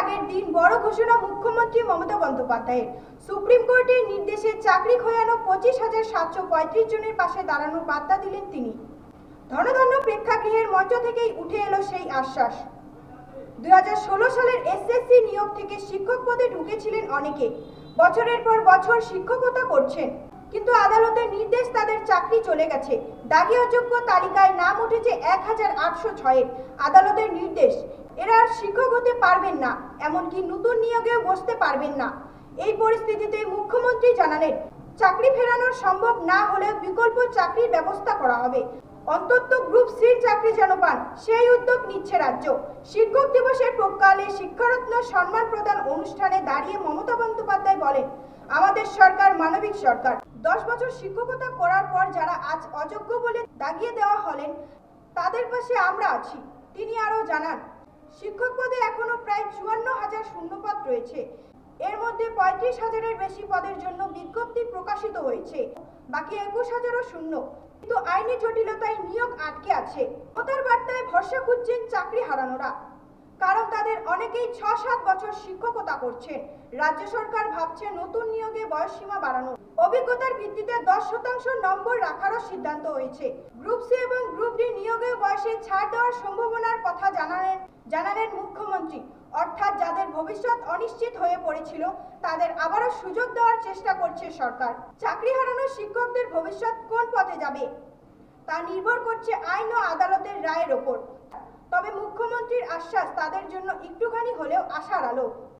আগের দিন বড় ঘোষণা মুখ্যমন্ত্রী মমতা বন্দ্যোপাধ্যায়ের। সুপ্রিম কোর্টের নির্দেশে চাকরি খোয়ানো পঁচিশ হাজার সাতশো পঁয়ত্রিশ জনের পাশে দাঁড়ানোর বার্তা দিলেন তিনি। ধনধন্য প্রেক্ষাগৃহের মঞ্চ থেকেই উঠে এলো সেই আশ্বাস। দুই হাজার ষোলো সালের এসএসসি নিয়োগ থেকে শিক্ষক পদে ঢুকেছিলেন অনেকে। বছরের পর বছর শিক্ষকতা করছেন। কিন্তু আদালতের নির্দেশ তাদের চাকরি চলে গেছে। দাগি অযোগ্য তালিকায় নাম উঠেছে এক হাজার আটশো ছয়ের। আদালতের নির্দেশ শিক্ষক হতে পারবেন না, এমনকি নতুন নিয়োগেও বসতে পারবেন না। এই পরিস্থিতিতে মুখ্যমন্ত্রী জানালেন, চাকরি ফেরানোর সম্ভব না হলেও বিকল্প চাকরির ব্যবস্থা করা হবে। অন্তত গ্রুপ সির চাকরি যেন পান, সেই উদ্যোগ নিচ্ছে রাজ্য। শিক্ষক দিবসের প্রকালে শিক্ষারত্ন সম্মান প্রদান অনুষ্ঠানে দাঁড়িয়ে মমতা বন্দ্যোপাধ্যায় বলেন, আমাদের সরকার মানবিক সরকার। দশ বছর শিক্ষকতা করার পর যারা আজ অযোগ্য বলে দাগিয়ে দেওয়া হলেন, তাদের পাশে আমরা আছি। তিনি আরও জানান শিক্ষক পদে এখনও প্রায় চুয়ান্ন হাজার শূন্যপদ রয়েছে। এর মধ্যে পঁয়ত্রিশ হাজারের বেশি পদের জন্য বিজ্ঞপ্তি প্রকাশিত হয়েছে। বাকি একুশ হাজারও শূন্য। কিন্তু আইনি জটিলতায় নিয়োগ আটকে আছে। মতার বার্তায় ভরসা খুঁজছেন চাকরি হারানোরা। কারণ তাদের অনেকেই ছ সাত বছর শিক্ষকতা করছেন। রাজ্য সরকার ভাবছে নতুন নিয়োগে বয়সসীমা বাড়ানো অভিজ্ঞতার ভিত্তিতে দশ শতাংশ নম্বর রাখারও সিদ্ধান্ত হয়েছে। গ্রুপ সি এবং গ্রুপ ডি নিয়োগের বয়সে ছাড় দেওয়ার সম্ভাবনার কথা জানালেন জানালেন মুখ্যমন্ত্রী। অর্থাৎ যাদের ভবিষ্যৎ অনিশ্চিত হয়ে পড়েছিল, তাদের আবারও সুযোগ দেওয়ার চেষ্টা করছে সরকার। চাকরি হারানো শিক্ষকদের ভবিষ্যৎ কোন পথে যাবে? তা নির্ভর করছে আইন ও আদালতের রায়ের ওপর। তবে মুখ্যমন্ত্রীর আশ্বাস তাদের জন্য একটুখানি হলেও আশার আলো।